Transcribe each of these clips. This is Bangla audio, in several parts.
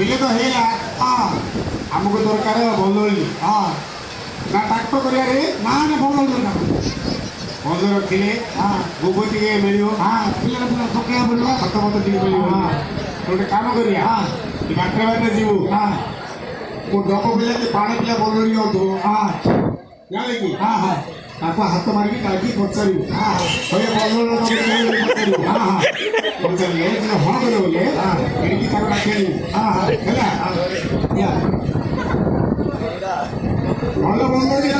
ଠାକୁଆ ହଁ କୁହ ବିଲେ ତ ହେଇଲା ହଁ ଆମକୁ ଦରକାର ବଦଳି ହଁ ନା ଟ୍ରାକ୍ଟର କରିବାରେ ନା ନା ଭଲ ଦରକାର ବନ୍ଦ ରଖିଲେ ହଁ ଗୋବର ଟିକେ ମିଳିବ ହଁ ପିଲା ପିଲା ପକେଇବା ପଡ଼ିବ ଖତ ମତ ଟିକେ ମିଳିବ ହଁ। ଗୋଟେ କାମ କରିବା ହଁ ଏ ବାଟରେ ବାଟରେ ଯିବୁ ହଁ କୋଉ ଡକ ପିଲା କି ପାଣି ପିଲା ବଦଳି ଯାଉଥିବ ହଁ ત્યાં લઈ ગઈ હા હા. કાકા હાથ તો મારી કાળજી પહોંચાડ્યું હા હવે બોલવાનો તો પહોંચાડ્યું હા હા. પહોંચાડ્યું એટલે હોણ કર્યો લે હા એની કાકા રાખેલું હા હા. હેલા યા. બોલો બોલો.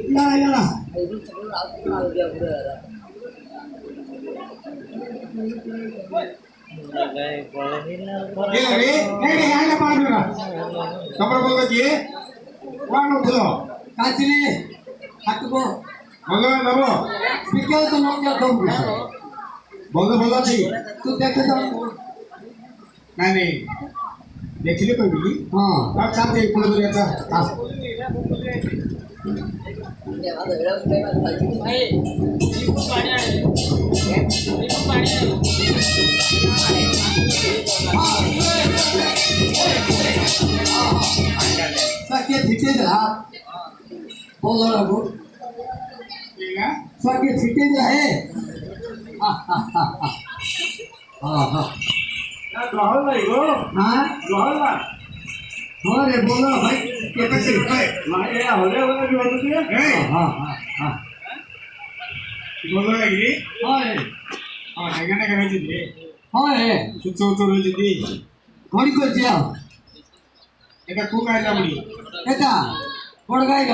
ఇట్లా అయ్యాలా ಕಬ್ಬಿ ಕಾಚಿನಿ ಹತ್ತುಕೋ ಬಂಗವೆ ನಮೋ ಸ್ಪೀಕರ್ ತ ನೋಕ್ ಜಾ ದಮ್ ಬಿಸ ಬಂಗ ಬಂಗ ತಿ ತು ದೇಖ ದಮ್ ನಾನಿ देखिले पहिली हां का चालते इकडे बघ याचा हा सके फिटेज हा बोलो ना वो सके फिटेज है हा हा हा हा हा જવાહરલાલ ગો હા જવાહરલાલ હોરે બોલો ભાઈ કે પછી મારે હવે હવે જોવાનું છે હા હા હા ಮೊದಲಾಗಿ ಹೆಂಗನಾಗ ಹೇಳ್ತಿದ್ವಿ ಸುತ್ತ ಸುತ್ತ ಹೇಳ್ತಿದ್ವಿ ಹೊಡಿಕೊಚ್ಚಿ ಯಾಕ ತೂಕ ಇಲ್ಲ ಬಿಡಿ ಆಯ್ತಾ ಹೊಡ್ಗಾಯ್ಗ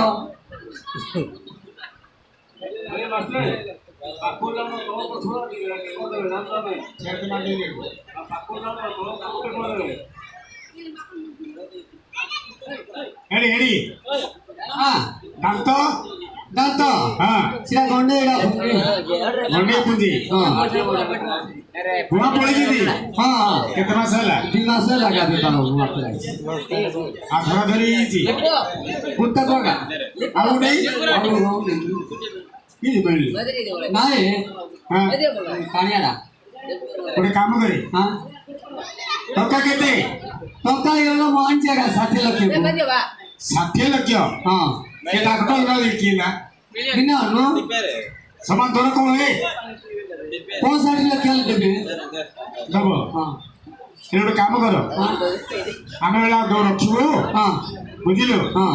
పక్కూళ్ళలో లోపల చూడండి లేకపోతే దాంట్లోనే ఆ పక్కూళ్ళలో లోపల పెట్టుకోలేదు ఎడి ఎడి దాంతో దాంతో సిరా గొండే గొండే పుంజి గుణ పొడిచింది కితనా సార్ తిన్నా సార్ లాగా తను అక్కడ ధరి కుత్త కోగా అవునాయి అవును అవును ఇది మళ్ళీ నాది? కానియాడా ఇప్పుడు కామగురి. తొక్కకెత్తి తొక్క ఇళ్ళలో మాంచాగా సత్యలక్ష్యం సత్యలక్ష్యం నేను అర్థం కాదు. ఇక్కింద విన్నాను. సమాన్ దొరకలే కోసారి లక్ష్యాలు డబ్బు నేను ఒక కామ కదా ଆମେ ହେଲା ରଖିବୁ ହଁ ବୁଝିଲୁ ହଁ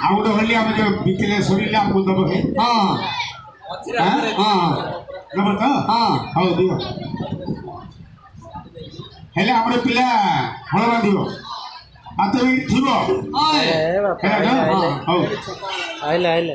ଆଉ ଗୋଟେ ହୋଲି ଆମେ ଯୋଉ ବିକିଲେ ସରିଲେ ଆମକୁ ଦବ ହେ ହଁ ହଁ ଦବ ତ ହଁ ହଉ ଦିଅ ହେଲେ ଆମର ପିଲା ହଳ ବାନ୍ଧିବ ଆଉ ତମେ ଥିବ ହଁ ହଉ ଆଇଲେ ଆଇଲେ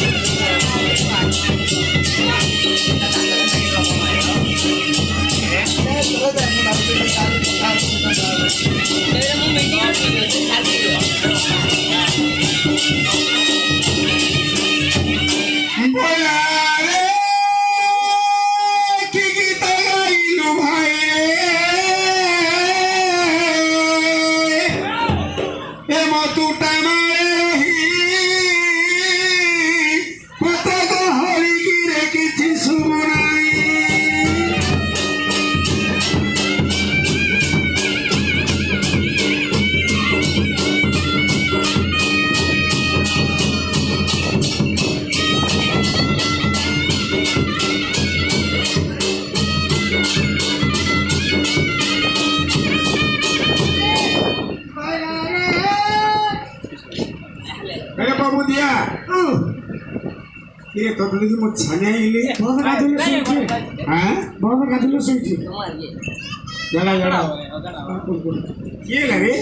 Shit. ಅಲ್ಲಿಗೆ ಮತ್ತೆ ಸಣ್ಣ ಇಲ್ಲಿ ಬೋದ ಗದಿಲು ಸೂಚಿ ಬೇಡ ಬೇಡ ಏನ ರೀ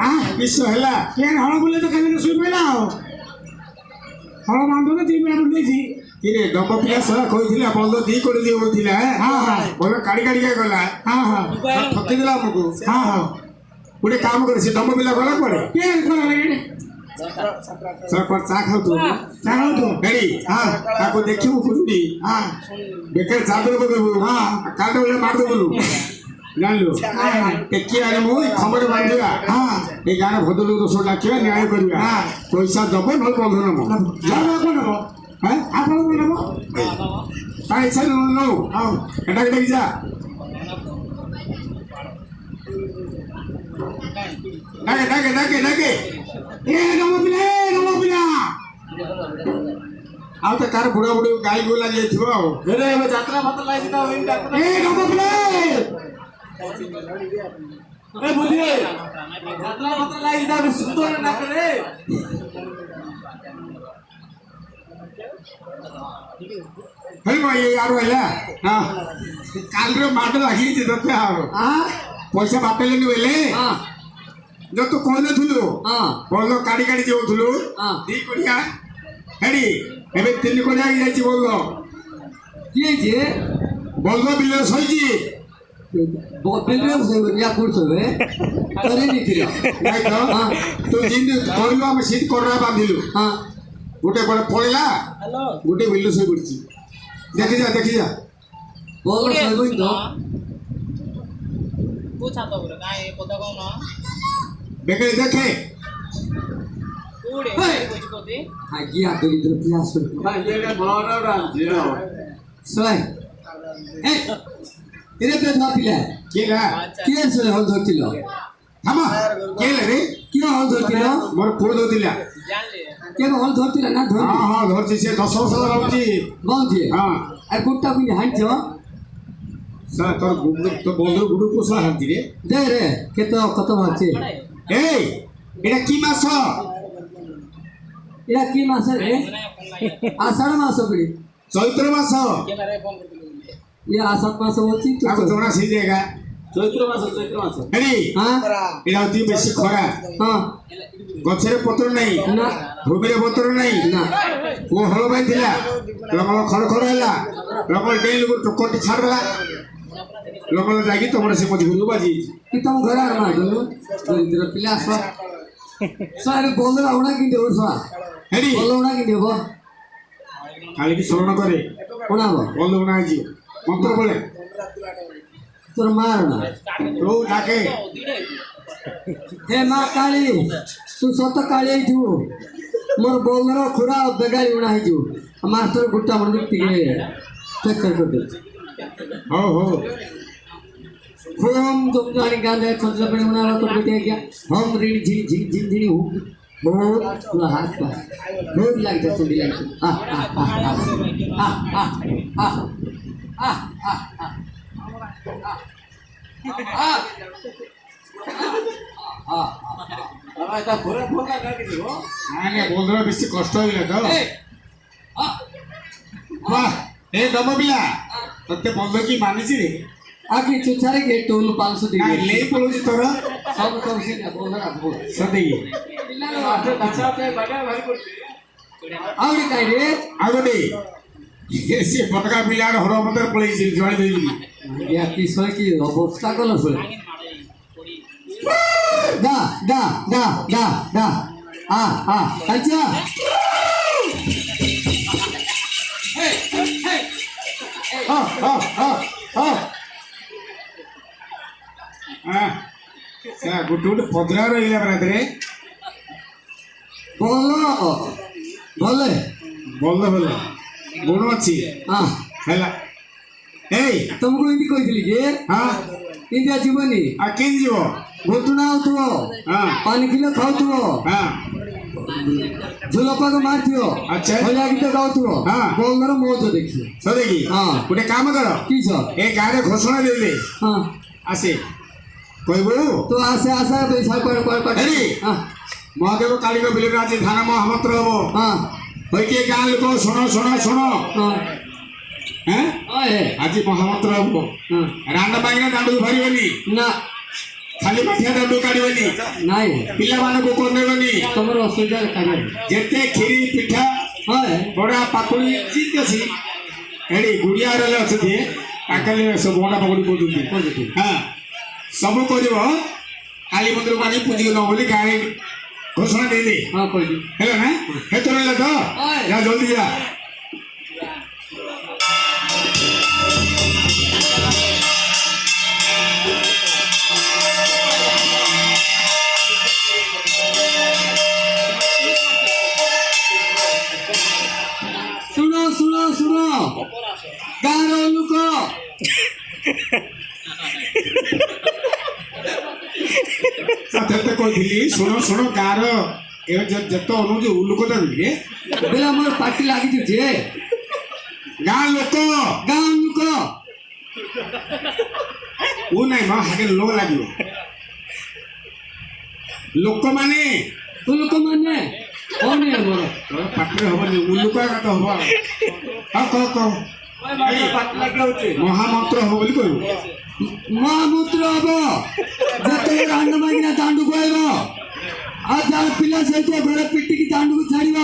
ಹಾ ವಿಶ್ವ ಎಲ್ಲ ಏನು ಹಣ ಬುಲ್ಲದ ಕದಿಲು ಸುಯ್ಬೇಡ ହଳ ବାନ୍ଧୁନି ଦୁଇ ମିନିଟ୍ ଦେଇଛି କିରେ ଡବ ପିଲା ସରା କହିଥିଲା ବନ୍ଧ ଦି କୋଟି ଦିଅ ବୋଲିଥିଲା ହଁ ହଁ ଭଲ କାଢ଼ି କାଢ଼ିକା ଗଲା ହଁ ହଁ ଠକିଦେଲା ଆମକୁ ହଁ ହଁ ଗୋଟେ କାମ କରେ ସେ ଡବ ପିଲା ଗଲା କୁଆଡ଼େ କିଏ ଗଲା સરપંચ ચા ખાવતો ચા ખાવતો ರೆಡಿ ಹಾ నాకు దెక్కి ఉంటుంది ఆ దగ్గర చాపలు కొద్దు ఆ కాటవులే మాడుతులు ગાંડો ટેકી અને હું ખબર બાંધ્યા હા એ ગાને ભદલું તો સોડા કે ન્યાય કર્યા હા પૈસા દબો ન બંધો નમો જાનો કોનો હે આપણો નમો પૈસા નો નો હા એટા કેટા જા ડાકે ડાકે ડાકે ડાકે ଆଉ ତ କାହାର ବୁଢ଼ା ବୁଢ଼ୀ ଗାଈ ଗୋ ଲାଗିଯାଇଥିବ ଆଉ ହେଲେ ଏବେ ଯାତ୍ରା ଫାତ୍ରା ଲାଗି ତ ବୁଝିବେ ଯାତ୍ରା ଫାତ୍ରା ଲାଗି ତା ସୁନ୍ଦର ନାକରେ यार भैया हाँ काल रे माट लगी पैसा बाटले बोले हाँ ହଁ ବଳଦ କାଢି କାଢି ଯାଉଥିଲୁ ହଁ। ଦି କୋଡ଼ିଆ ହେଡ଼ି ଏବେ ତିନି କୋଡ଼ିଆ ହେଇଯାଇଛି ବଳଦ କିଏ ଯେ ବଳଦ ବିଲରେ ଶୋଇଛି ବେଲରେ ୟା କରୁଛବେ କରି ଦେଇଥିଲ ନାଇଁ ତ ହଁ। ତୁ ଯେମିତି କହିଲୁ ଆମେ ସେଠି କଡ଼ରା ବାନ୍ଧିଲୁ ହଁ ଗୋଟେ କୁଆଡ଼େ ପଳେଇଲା ଗୋଟେ ବିଲରେ ଶୋଇ ପଡ଼ିଛି ଦେଖି ଯା ଦେଖି ଯା ବହୁତ ଶୋଇବନି ତ দেখে? দেখে গিয়া দরিদ্র কি আসল সবাই এরে তো ধরতিলে কে গা কে আসলে হল ধরতিল থামা। কে রে কিয় হল ধরতিল মোর পুরো ধরতিল কেন হল ধরতিল না ধর হ্যাঁ হ্যাঁ ধরছি সে দশ বছর রহুছি বন্ধি হ্যাঁ। আর কোনটা কোন হাঁটছ? স্যার তোর তোর বন্ধুর গুরু পোষা হাঁটি রে। দে রে কে কত হাঁটছে। এই এটা কি মাছ? এটা কি মাছ আষাঢ় মাস বলি চৈত্র মাস আষাঢ় মাস হচ্ছে আপনি তোমরা সিজেগা চৈত্র পত্র হ্যাঁ? হ্যাঁ। নাই। না। পত্র নাই। ও হল বাইছিলা লঙ্গল খড় খড় হেলা লঙ্গল ডেইল গোটে কোটি लोकांना जागी तोंड असे मध्ये गुरु बाजी की तम घर ପିଲା ଆସ दरिद्र पिले असा सर बोलणं लावणार की देऊ सा हेडी बोलवणार କାଳିକି देऊ କରେ କଣ ହବ करे कोणा ହେଇଛି ମନ୍ତ୍ର मंत्र ତୋର ମାଆ মার না রৌ ডাকে হে মা কালী তুই সত কালী আইছু মোর বৌমর খুরা বেগাই উড়া হইছু মাস্টার গুটা মন্দির টিকে চেক করে দে হো হো होम तुम जानी गांधे खंजर पे उना तो बेटे क्या हम रीड झिन झिन झिन झिन हु बहुत पूरा हाथ का बहुत लग जाता चुड़ी लग आ आ आ आ आ आ বাবা এটা ঘুরে ফোন লাগা কিছু না না বন্ধুরা বেশি কষ্ট হইলে তো বাহ এ দম পিলা তোতে বন্ধ কি মানিছি রে আগে চুচারে গে টোল পাঁচশো না দিবে লেই পড়ুছি তোর। সব সব সিনে বলরা রাখব সদেই আচ্ছা দাসা তে বাগা ভারি করছে। আউরি কাই রে? আগতে সে পটকা পিলার হরমতর পড়েছি জয় দেবী। কি সই কি অবস্থা কল সই দা দা দা দা দা। আ আ আচ্ছা হ্যাঁ হ্যাঁ হ্যাঁ గుట్టుకుంటే పొద్దునవరు వెళ్ళాం రాత్రి బోల్లో బోల్లే বললে হলো বড় আছি হ্যাঁ হেলা এই তোমাকে ইন্দি কইছিলি যে হ্যাঁ ইন্দি জীবনি আ কেন জীব গোতু না হতো হ্যাঁ পানি কিলো খাওতো হ্যাঁ ঝুলপাকে মারতিও আচ্ছা হইলা গিতে গাওতো হ্যাঁ বলনর মৌজ দেখি সদে কি হ্যাঁ গোটে কাম কর কি ছ এ গাঁরে ঘোষণা দেলে হ্যাঁ আসে କହିବୁନୁ ତୁ ଆସେ ଆସେ ଦୁଇ ଶହ ମହାଦେବ କାଳୀଙ୍କ ବିଲରେ ଆଜି ଧାନ ମହାମନ୍ତ୍ର ହବ ହୋଇକି ଗାଁ ଲୋକ ଶୁଣ ଶୁଣ ଶୁଣ ଆଜି ମହାମନ୍ତ୍ର ହବ ରାଣ୍ଡ ପାଇଁକିନା ଦାଣ୍ଡକୁ ଭରିବେନି ନା ଖାଲି ପାଠିଆ ଦାଣ୍ଡୁ କାଢିବେନି ନାଇଁ ପିଲାମାନଙ୍କୁ କନ୍ଦେବେନି ତମର ଅସୁବିଧା ଯେତେ କ୍ଷୀରି ପିଠା ବଡ଼ା ପାକୁଡ଼ି ଜିତ୍ ଅଛି ଏଠି ଗୁଡ଼ିଆ ରେଲେ ଅଛି ତାଙ୍କର ସବୁ ବଡ଼ା ପାକୁଡ଼ି କରୁଛନ୍ତି ହଁ ସବୁ କରିବ କାଲି ମନ୍ଦିରକୁ ଆଣି ପୁଞ୍ଜି ଦେବ ବୋଲି କାଳେ ଘୋଷଣା ଦେଇଦେଇ ହେଲା ନା ହେତର ହେଲା ତ ଜଲ୍ଦି ଯା କହିଥିଲି ଶୁଣ ଶୁଣ ଗାଁର ଏ ଯେ- ଯେତେ ଅନୁଛି ଉଲୁକ ଦେବି ବେଲେ ମୋର ପାଟି ଲାଗିଛି ଯେ ଗାଁ ଲୋକ ଗାଁ ଲୋକ। ଉ ନାଇଁ ମ ହାಗೆ ଲୋ ଲାଗିବ। ଲୋକମାନେ ତୁ ଲୋକମାନେ? ହଉନି ଆମର? ତୋର ପାଟିରେ ହବନି ଉଲୁକ ଏକା ତ ହବ ଆଉ। କହ କହ। ପାଟି ଲାଗି ହଉଛି ମହାମନ୍ତ୍ର ହବ ବୋଲି କହିବୁ ମହାମୂତ୍ର ହବ ଯେତେବେଳେ ରାଣ୍ଡ ମାଗିନା ଦାଣ୍ଡକୁ ଆଇବ ଆଉ ଯାହାର ପିଲା ସହିତ ଘରେ ପିଟିକି ଦାଣ୍ଡକୁ ଛାଡ଼ିବ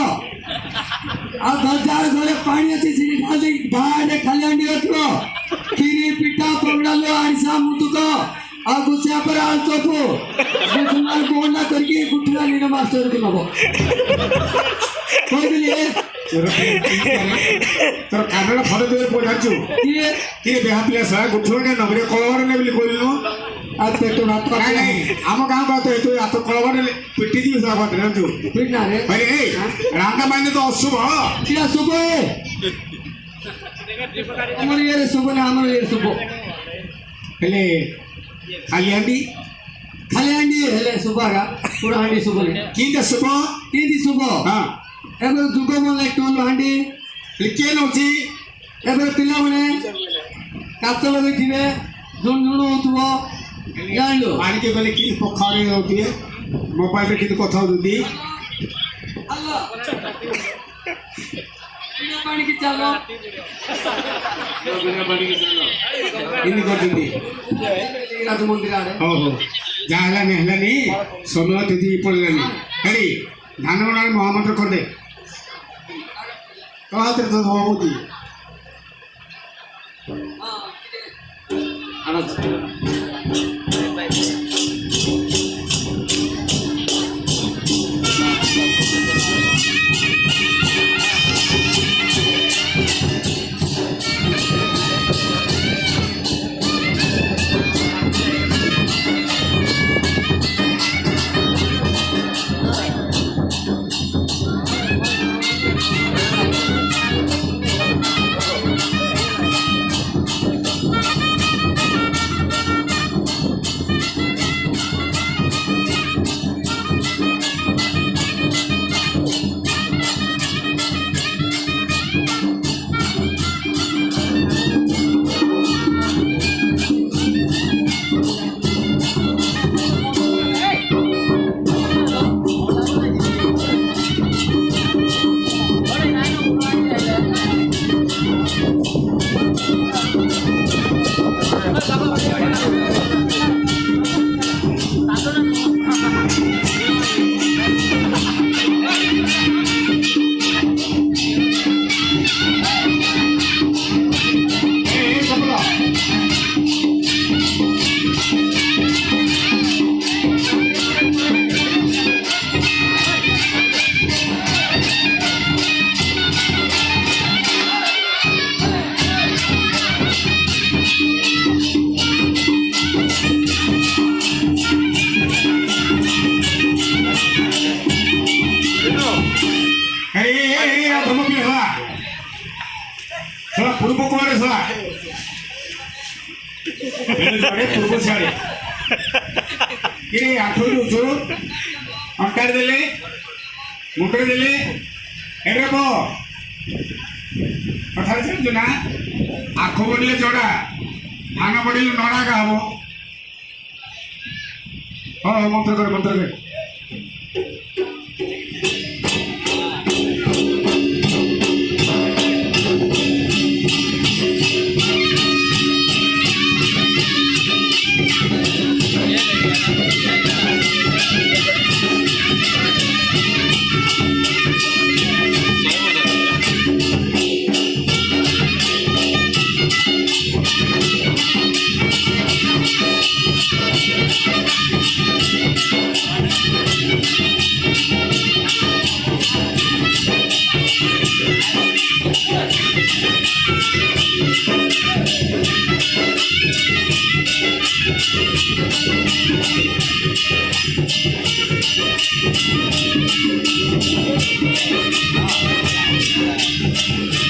ଆଉ ଘର ଯାହାର ଘରେ ପାଣି ଅଛି ସେଠି ଖାଲି ଧାରେ ଖାଲି ହାଣ୍ଡି ରଖିବ କ୍ଷୀରି ପିଠା ପଗଡ଼ାଲୁ ଆରିସା ମୁତୁକ ଆଉ ଗୁସିଆ ପରେ ଆଳୁ ଚପୁ ଗୁସୁମାର ବୋଣ୍ଡା କରିକି ଗୁଠୁରା ନିର ମାଷ୍ଟରକୁ ନବ କହିଥିଲି ତୋର ତୋର କାନଡ଼ ଫଟୋ ଦେବେ ପଚାରୁଛୁ କିଏ କିଏ ବେହା ପିଲା ସାରା ଗୁଠୁରେ ନବରେ କଳବରେ ନେ ବୋଲି କହିଲୁ ଆଉ ପେଟ ଭାତ ନାଇଁ ନାଇଁ ଆମ ଗାଁକୁ ଆତ ଏତୁ ଆତ କଳବରେ ପିଟି ଦିବି ସାରା ବାଟ ଜାଣିଛୁ ପିଟାରେ କହିଲେ ଏଇ ରାଣ୍ଡା ମାନେ ତ ଅଶୁଭ କିରା ଶୁଭ ଆମର ଇଏରେ ଶୁଭ ନା ଆମର ଇଏରେ ଶୁଭ ହେଲେ ଖାଲି ହାଣ୍ଡି ଖାଲି ହାଣ୍ଡି ହେଲେ ଶୁଭାଗା ପୁରା ହାଣ୍ଡି ଶୁଭନି କିନ୍ତା ଶୁଭ କେମିତି ଶୁଭ ହଁ ଏବେ ଯୁଗ ମଲେ ଟୋଲ ହାଣ୍ଡି ହେଲେ କିଏ ନଉଛି ଏବେ ପିଲାମାନେ କାଚ ଲଗେଇଥିବେ ଝୁଣ ଝୁଣ ହଉଥିବ ଜାଣିଲୁ ଆଣିକି ଗଲେ କି ପଖାଳି ହଉଥିବେ ମୋବାଇଲରେ କିନ୍ତୁ କଥା ହଉଛନ୍ତି ହାଲୋ ପିଲା ପାଣିକି ଚାଲ ଏମିତି କରୁଛନ୍ତି ରାଜ ମନ୍ଦିର ଆଡ଼େ ହଉ ହଉ ଯାହା ହେଲାନି ହେଲାନି ସମୟ ତିଥି ପଡ଼ିଲାନି ହେରି ধানমন্ডল মহামন্ত্র করবে। সভাতীর্থ সভাপতি। আনন্দ ଏଇ ଧମକିଲେ ହେଲା ଶୁଣ ପୂର୍ବ କୁଆଡ଼େ ଶୁଣା ପୂର୍ବ ସିଆଡ଼େ କି ଆଣ୍ଠୁ ଉଠୁ ଅଣ୍ଟାରେ ଦେଲି ମୁଣ୍ଡରେ ଦେଲି ଏଠାରେ କହ କଥାରେ ଜାଣିଛୁ ନା ଆଖୁ ବଢ଼ିଲେ ଚଡ଼ା ଧାନ ବଢ଼ିଲେ ନଡ଼ା ଏକା ହବ ହଁ ମନ୍ତ୍ର କରେ ମନ୍ତ୍ର କରେ Thank you.